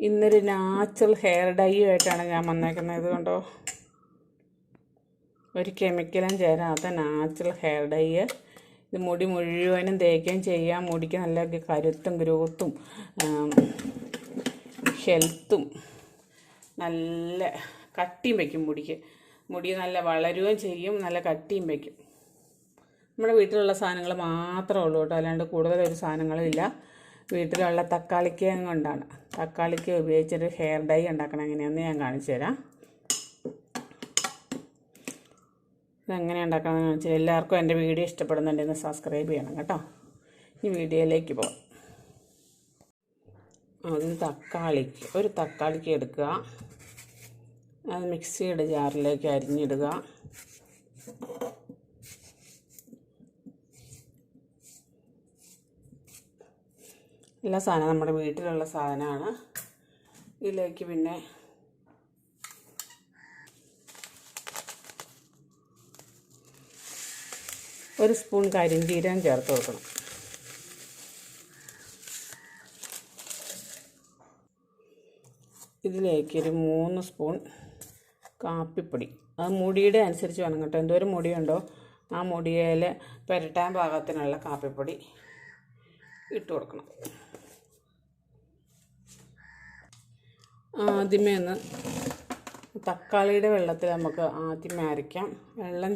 ഇന്നൊരു natural hair dye ആയിട്ടാണ് ഞാൻ വന്നേക്കുന്നത് ഇത് കണ്ടോ? ഒരു കെമിക്കലും ചേരാത്ത നാച്ചുറൽ ഹെയർ ഡൈ ഇത് മുടി മുഴുവനും തേക്കുകയും ചെയ്യാം. മുടിക്ക് നല്ല കരുത്തും ഗ്രോത്തും ഹെൽത്തും നല്ല കട്ടിയും വയ്ക്കും മുടിക്ക്. മുടി നല്ല വളരുകയും ചെയ്യും നല്ല കട്ടിയും വയ്ക്കും നമ്മുടെ വീട്ടിലുള്ള സാധനങ്ങൾ മാത്രമേ ഉള്ളൂ കേട്ടോ. അല്ലാണ്ട് കൂടുതലൊരു സാധനങ്ങളും ഇല്ല. വീട്ടിലുള്ള തക്കാളിക്ക കൊണ്ടാണ്. തക്കാളിക്ക ഉപയോഗിച്ചൊരു ഹെയർ ഡൈ ഉണ്ടാക്കണം. എങ്ങനെയാണെന്ന് ഞാൻ കാണിച്ചു തരാം. ഇതെങ്ങനെ ഉണ്ടാക്കണമെന്ന് തരാം. എല്ലാവർക്കും എന്റെ വീഡിയോ ഇഷ്ടപ്പെടുന്നുണ്ടെന്ന് സബ്സ്ക്രൈബ് ചെയ്യണം കേട്ടോ. ഈ വീഡിയോയിലേക്ക് പോകാം ആദ്യം തക്കാളിക്ക് ഒരു തക്കാളിക്ക് എടുക്കുക. അത് മിക്സിയുടെ ജാറിലേക്ക് അരിഞ്ഞിടുക. എല്ലാ സാധനം നമ്മുടെ വീട്ടിലുള്ള സാധനമാണ്. ഇതിലേക്ക് പിന്നെ ഒരു സ്പൂൺ കരിഞ്ചീരകം ചേർത്ത് കൊടുക്കണം. ഇതിലേക്ക് ഒരു മൂന്ന് സ്പൂൺ കാപ്പിപ്പൊടി. അത് മുടിയുടെ അനുസരിച്ച് വേണം കേട്ടോ. എന്തോരം മുടിയുണ്ടോ? ആ മുടിയിൽ പുരട്ടാൻ പാകത്തിനുള്ള കാപ്പിപ്പൊടി ഇട്ട് കൊടുക്കണം. ആദ്യമേ ഒന്ന് തക്കാളിയുടെ വെള്ളത്തിൽ നമുക്ക് ആദ്യമേ അരയ്ക്കാം. വെള്ളം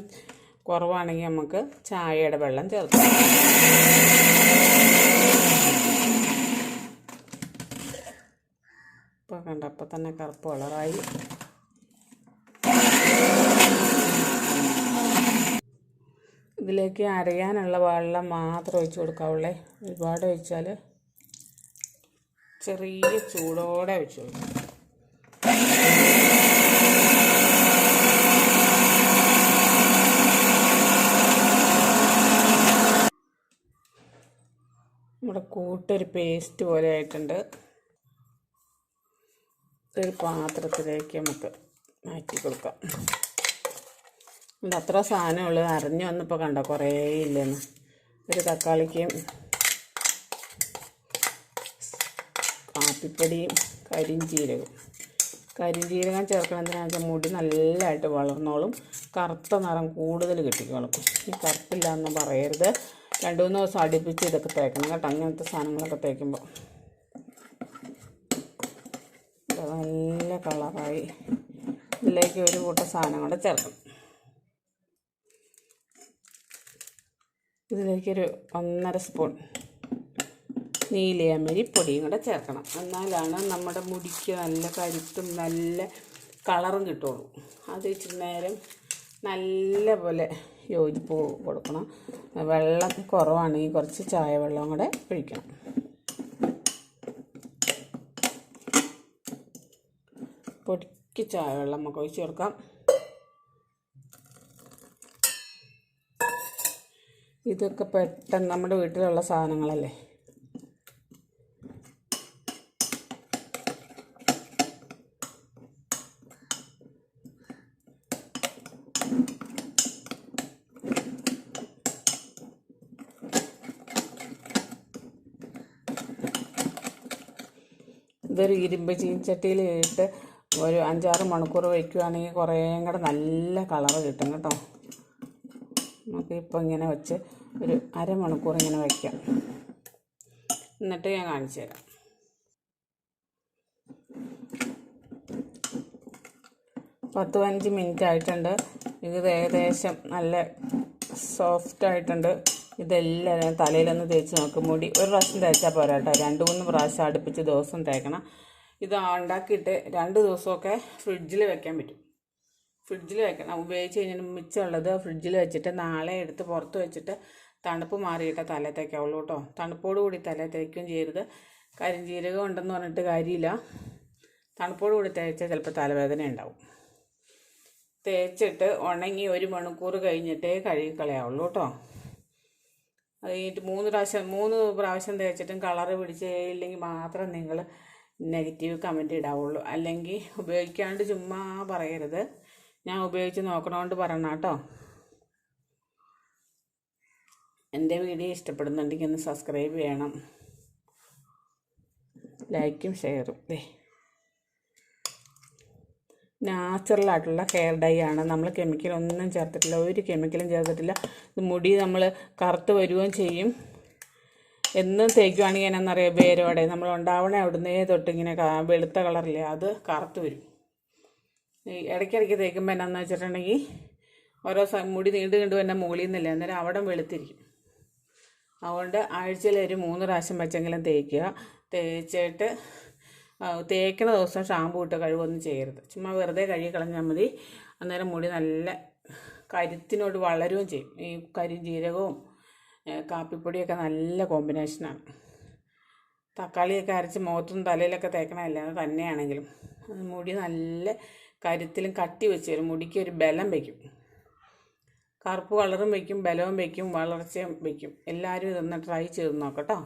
കുറവാണെങ്കിൽ നമുക്ക് ചായയുടെ വെള്ളം ചേർക്കാം. ഇപ്പോൾ കണ്ട അപ്പം തന്നെ കറുപ്പ് കളറായി. ഇതിലേക്ക് അരയാനുള്ള വെള്ളം മാത്രം ഒഴിച്ച് കൊടുക്കാവുള്ളേ. ഒരുപാട് ഒഴിച്ചാൽ ചെറിയ ചൂടോടെ ഒഴിച്ച് കൊടുക്കും. നമ്മുടെ കൂട്ടൊരു പേസ്റ്റ് പോലെ ആയിട്ടുണ്ട്. ഒരു പാത്രത്തിലേക്ക് നമുക്ക് മാറ്റി കൊടുക്കാം. ഇത് അത്ര സാധനമുള്ളൂ അറിഞ്ഞു വന്നപ്പോൾ കണ്ട? കുറേ ഇല്ലെന്ന്. ഒരു തക്കാളിക്കും കാപ്പിപ്പൊടിയും കരിഞ്ചീരകവും. കരിഞ്ചീരകം ചേർക്കണതിനാ വെച്ചാൽ മുടി നല്ലതായിട്ട് വളർന്നോളും. കറുത്ത നിറം കൂടുതൽ കിട്ടിക്കോളും. ഈ കറുപ്പില്ല എന്ന് പറയരുത്. രണ്ട് മൂന്ന് ദിവസം അടുപ്പിച്ച് ഇതൊക്കെ തേക്കണം കേട്ടോ. അങ്ങനത്തെ സാധനങ്ങളൊക്കെ തേക്കുമ്പോൾ നല്ല കളറായി. ഇതിലേക്ക് ഒരു കൂട്ട സാധനം കൂടെ ചേർക്കണം. ഇതിലേക്കൊരു ഒന്നര സ്പൂൺ നീലയമരി പൊടിയും കൂടെ ചേർക്കണം. എന്നാലാണ് നമ്മുടെ മുടിക്ക് നല്ല കരുത്തും നല്ല കളറും കിട്ടുള്ളൂ. അത് ഇച്ചിരി നേരം നല്ല പോലെ യോജിപ്പ് കൊടുക്കണം. വെള്ളം കുറവാണെങ്കിൽ കുറച്ച് ചായ വെള്ളം കൂടെ ഒഴിക്കണം. പൊടിക്ക് ചായ വെള്ളം നമുക്ക് ഒഴിച്ച് കൊടുക്കാം. ഇതൊക്കെ പെട്ടെന്ന് നമ്മുടെ വീട്ടിലുള്ള സാധനങ്ങളല്ലേ? ഇതൊരു ഇരുമ്പ് ചീൻചട്ടിയിൽ ഇട്ട് ഒരു അഞ്ചാറ് മണിക്കൂർ വയ്ക്കുകയാണെങ്കിൽ കുറേ കൂടെ നല്ല കളറ് കിട്ടും കേട്ടോ. നമുക്ക് ഇപ്പം ഇങ്ങനെ വെച്ച് ഒരു അരമണിക്കൂർ ഇങ്ങനെ വയ്ക്കാം എന്നിട്ട് ഞാൻ കാണിച്ചു തരാം. പത്ത് പതിനഞ്ച് മിനിറ്റ് ആയിട്ടുണ്ട്. ഇത് ഏകദേശം നല്ല സോഫ്റ്റ് ആയിട്ടുണ്ട്. ഇതെല്ലാം തലയിലൊന്ന് തേച്ച് നോക്കും. മുടി ഒരു പ്രാവശ്യം തേച്ചാൽ പോരാ കേട്ടോ. രണ്ട് മൂന്ന് പ്രാവശ്യം അടുപ്പിച്ച് ദിവസം തേക്കണം. ഇത് ഉണ്ടാക്കിയിട്ട് രണ്ട് ദിവസമൊക്കെ ഫ്രിഡ്ജിൽ വെക്കാൻ പറ്റും. ഫ്രിഡ്ജിൽ വെക്കണം. ഉപയോഗിച്ച് കഴിഞ്ഞാൽ മിച്ചമുള്ളത് ഫ്രിഡ്ജിൽ വെച്ചിട്ട് നാളെ എടുത്ത് പുറത്ത് വെച്ചിട്ട് തണുപ്പ് മാറിയിട്ട് തല തേക്കാവുള്ളൂ കേട്ടോ. തണുപ്പോട് കൂടി തല തേക്കുകയും ചെയ്യരുത്. കരിഞ്ജീരകം ഉണ്ടെന്ന് പറഞ്ഞിട്ട് കാര്യമില്ല. തണുപ്പോട് കൂടി തേച്ചാൽ ചിലപ്പോൾ തലവേദന ഉണ്ടാവും. തേച്ചിട്ട് ഉണങ്ങി ഒരു മണിക്കൂർ കഴിഞ്ഞിട്ടേ കഴുകി കളയാവുള്ളൂ കേട്ടോ. അത് കഴിഞ്ഞിട്ട് മൂന്ന് പ്രാവശ്യം മൂന്ന് പ്രാവശ്യം തേച്ചിട്ടും കളറ് പിടിച്ചില്ലെങ്കിൽ മാത്രം നിങ്ങൾ നെഗറ്റീവ് കമന്റ് ഇടാവുള്ളൂ. അല്ലെങ്കിൽ ഉപയോഗിക്കാണ്ട് ചുമ്മാ പറയരുത്. ഞാൻ ഉപയോഗിച്ച് നോക്കണോണ്ട് പറയണം കേട്ടോ. എന്റെ വീഡിയോ ഇഷ്ടപ്പെടുന്നുണ്ടെങ്കിൽ ഒന്ന് സബ്സ്ക്രൈബ് ചെയ്യണം. ലൈക്കും ഷെയറും. ദേ. നാച്ചുറൽ ആയിട്ടുള്ള ഹെയർ ഡൈ ആണ്. നമ്മൾ കെമിക്കൽ ഒന്നും ചേർത്തിട്ടില്ല. ഒരു കെമിക്കലും ചേർത്തിട്ടില്ല. മുടി നമ്മൾ കറുത്ത് വരികയും ചെയ്യും. എന്നും തേക്കുവാണെങ്കിൽ എന്നറിയാം വേരോടെ. നമ്മൾ ഉണ്ടാവണ അവിടുന്നേ തൊട്ട് ഇങ്ങനെ വെളുത്ത കളറില്ലേ അത് കറുത്ത് വരും. ഇടയ്ക്കിടയ്ക്ക് തേക്കുമ്പോൾ എന്നാന്ന് വെച്ചിട്ടുണ്ടെങ്കിൽ ഓരോ മുടി നീണ്ടു കണ്ടു തന്നെ മുകളിൽ നിന്നില്ല അന്നേരം അവിടെ വെളുത്തിരിക്കും. അതുകൊണ്ട് ആഴ്ചയിൽ ഒരു മൂന്ന് പ്രാവശ്യം വെച്ചെങ്കിലും തേക്കുക. തേച്ചിട്ട് തേക്കണ ദിവസം ഷാമ്പു ഇട്ട് കഴുകൊന്നും ചെയ്യരുത്. ചുമ്മാ വെറുതെ കഴുകി കളഞ്ഞാൽ മതി. അന്നേരം മുടി നല്ല കരുത്തിനോട് വളരുകയും ചെയ്യും. ഈ കരിഞ്ജീരകവും ജീരകവും കാപ്പിപ്പൊടിയൊക്കെ നല്ല കോമ്പിനേഷനാണ് തക്കാളിയൊക്കെ അരച്ച് മുഖത്തും തലയിലൊക്കെ തേക്കണമല്ലാതെ തന്നെയാണെങ്കിലും മുടി നല്ല കരുത്തിലും കട്ടി വെച്ച് തരും മുടിക്ക് ഒരു ബലം വയ്ക്കും. കറുപ്പ് കളറും വയ്ക്കും ബലവും വയ്ക്കും വളർച്ചയും വയ്ക്കും. എല്ലാവരും ഇതൊന്ന് ട്രൈ ചെയ്ത് നോക്കട്ടോ